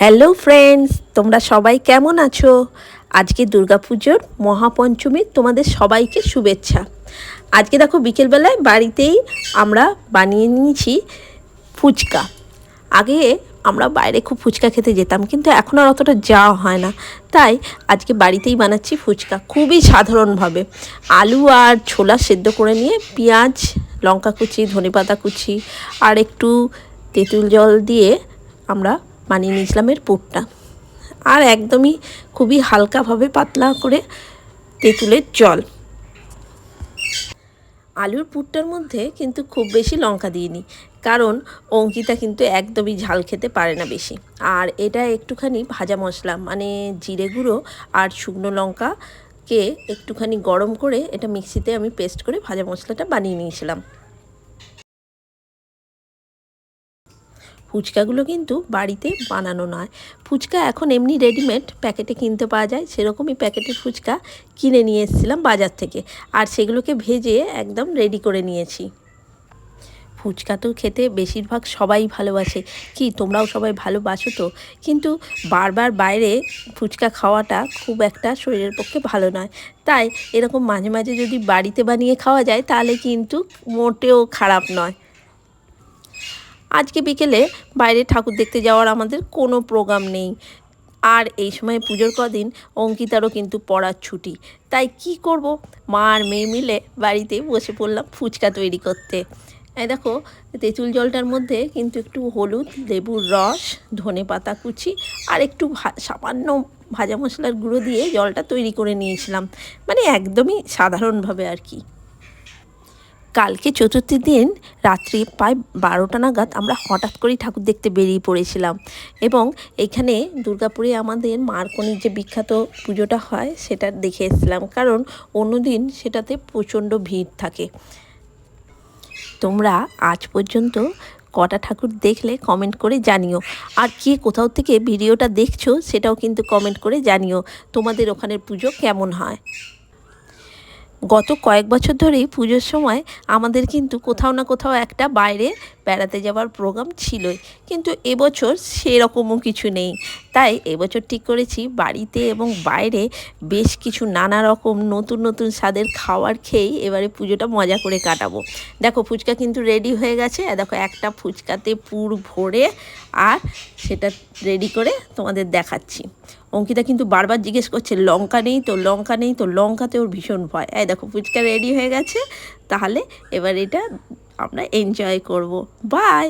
Hello friends, তোমরা সবাই কেমন আছো? আজকে দুর্গাপুজোর মহাপঞ্চমীর তোমাদের সবাইকে শুভেচ্ছা। আজকে দেখো বিকেলবেলায় বাড়িতেই আমরা বানিয়ে নিয়েছি ফুচকা। আগে আমরা বাইরে খুব ফুচকা খেতে যেতাম, কিন্তু এখন আর অতটা যাওয়া হয় না। তাই আজকে বাড়িতেই বানাচ্ছি ফুচকা, খুবই সাধারণভাবে। আলু আর ছোলা সেদ্ধ করে নিয়ে পেঁয়াজ, লঙ্কা কুচি, ধনেপাতা কুচি আর একটু তেঁতুল জল দিয়ে আমরা বানিয়ে নিয়েছিলাম এর পুরটা। আর একদমই খুবই হালকাভাবে পাতলা করে তেঁতুলের জল। আলুর পুরটার মধ্যে কিন্তু খুব বেশি লঙ্কা দিইনি, কারণ অঙ্কিতা কিন্তু একদমই ঝাল খেতে পারে না বেশি। আর এটা একটুখানি ভাজা মশলা মানে জিরে গুঁড়ো আর শুকনো লঙ্কাকে একটুখানি গরম করে এটা মিক্সিতে আমি পেস্ট করে ভাজা মশলাটা বানিয়ে নিয়েছিলাম। ফুচকাগুলো কিন্তু বাড়িতে বানানো নয়। ফুচকা এখন এমনি রেডিমেড প্যাকেটে কিনতে পাওয়া যায়। সেরকমই প্যাকেটের ফুচকা কিনে নিয়ে এসেছিলাম বাজার থেকে। আর সেগুলোকে ভেজে একদম রেডি করে নিয়েছি। ফুচকা তো খেতে বেশিরভাগ সবাই ভালোবাসে। কি, তোমরাও সবাই ভালোবাসো তো? কিন্তু বারবার বাইরে ফুচকা খাওয়াটা খুব একটা শরীরের পক্ষে ভালো নয়। তাই এরকম মাঝে মাঝে যদি বাড়িতে বানিয়ে খাওয়া যায়, তাহলে কিন্তু মোটেও খারাপ নয়। আজকে বিকেলে বাইরে ঠাকুর দেখতে যাওয়ার আমাদের কোনো প্রোগ্রাম নেই। আর এই সময় পুজোর কদিন অঙ্কিতারও কিন্তু পড়ার ছুটি। তাই কি করব? মা আর মেয়ে মিলে বাড়িতে বসে পড়লাম ফুচকা তৈরি করতে। এই দেখো, তেঁতুল জলটার মধ্যে কিন্তু একটু হলুদ, লেবুর রস, ধনে পাতা কুচি আর একটু সামান্য ভাজা মশলার গুঁড়ো দিয়ে জলটা তৈরি করে নিয়েছিলাম। মানে একদমই সাধারণভাবে আর কি। কালকে চতুর্থী দিন রাত্রি প্রায় বারোটা নাগাদ আমরা হঠাৎ করেই ঠাকুর দেখতে বেরিয়ে পড়েছিলাম। এবং এখানে দুর্গাপুরে আমাদের মার্কনির যে বিখ্যাত পুজোটা হয়, সেটা দেখে এসেছিলাম। কারণ অন্যদিন সেটাতে প্রচণ্ড ভিড় থাকে। তোমরা আজ পর্যন্ত কটা ঠাকুর দেখলে কমেন্ট করে জানিও। আর কে কোথাও থেকে ভিডিওটা দেখছ, সেটাও কিন্তু কমেন্ট করে জানিও। তোমাদের ওখানের পুজো কেমন হয়? গত কয়েক বছর ধরেই পুজোর সময় আমাদের কিন্তু কোথাও না কোথাও একটা বাইরে বেড়াতে যাওয়ার প্রোগ্রাম ছিলই, কিন্তু এবছর সেরকমও কিছু নেই। তাই এবছর ঠিক করেছি বাড়িতে এবং বাইরে বেশ কিছু নানা রকম নতুন নতুন স্বাদের খাওয়ার খেয়েই এবারে পুজোটা মজা করে কাটাবো। দেখো ফুচকা কিন্তু রেডি হয়ে গেছে দেখো একটা ফুচকাতে পুর ভরে আর সেটা রেডি করে তোমাদের দেখাচ্ছি। অঙ্কিতা কিন্তু বারবার জিজ্ঞেস করছে, লঙ্কা নেই তো, লঙ্কা নেই তো, লঙ্কাতে ওর ভীষণ ভয়। এই দেখো ফুচকা রেডি হয়ে গেছে, তাহলে এবার এটা আমরা এনজয় করব। বাই